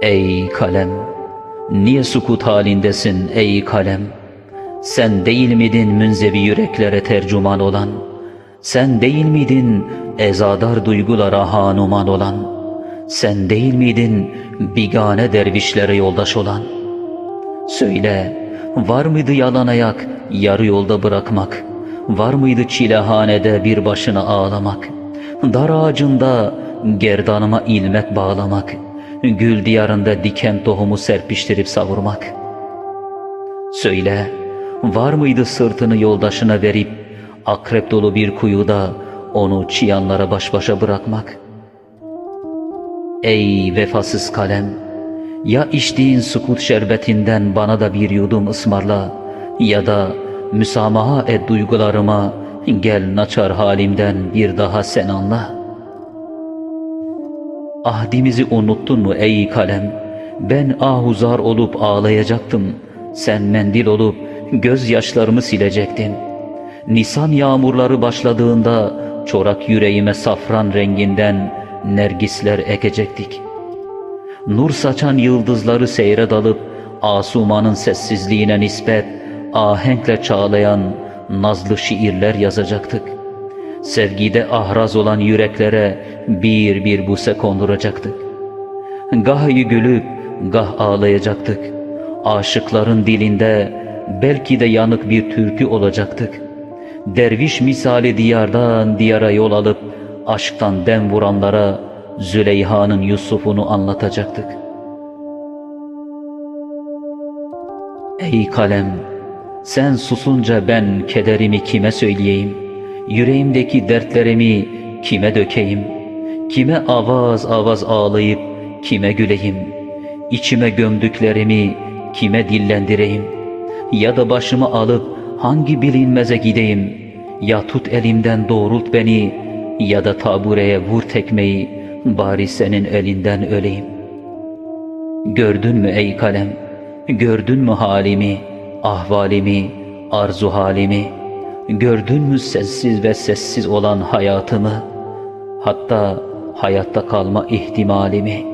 Ey kalem, niye sukut halindesin ey kalem? Sen değil miydin münzevi yüreklere tercüman olan? Sen değil miydin ezadar duygulara hanuman olan? Sen değil miydin bigane dervişlere yoldaş olan? Söyle, var mıydı yalan ayak, yarı yolda bırakmak? Var mıydı çilehanede bir başına ağlamak? Dar ağacında gerdanıma ilmek bağlamak? Gül diyarında diken tohumu serpiştirip savurmak? Söyle, var mıydı sırtını yoldaşına verip akrep dolu bir kuyuda onu çıyanlara baş başa bırakmak? Ey vefasız kalem, ya içtiğin sukut şerbetinden bana da bir yudum ısmarla ya da müsamaha et duygularıma gel naçar halimden bir daha sen anla. Ahdimizi unuttun mu ey kalem? Ben ahuzar olup ağlayacaktım. Sen mendil olup gözyaşlarımı silecektin. Nisan yağmurları başladığında çorak yüreğime safran renginden nergisler ekecektik. Nur saçan yıldızları seyre dalıp asumanın sessizliğine nispet ahenkle çağlayan nazlı şiirler yazacaktık. Sevgide ahraz olan yüreklere bir bir buse konduracaktık. Gah gülüp gah ağlayacaktık. Aşıkların dilinde belki de yanık bir türkü olacaktık. Derviş misali diyardan diyara yol alıp aşktan dem vuranlara Züleyha'nın Yusuf'unu anlatacaktık. Ey kalem, sen susunca ben kederimi kime söyleyeyim? Yüreğimdeki dertlerimi kime dökeyim? Kime avaz avaz ağlayıp kime güleyim? İçime gömdüklerimi kime dillendireyim? Ya da başımı alıp hangi bilinmeze gideyim? Ya tut elimden doğrult beni ya da tabureye vur tekmeyi bari senin elinden öleyim. Gördün mü ey kalem? Gördün mü halimi, ahvalimi, arzu halimi? Gördün mü sessiz ve sessiz olan hayatımı? Hatta hayatta kalma ihtimalimi?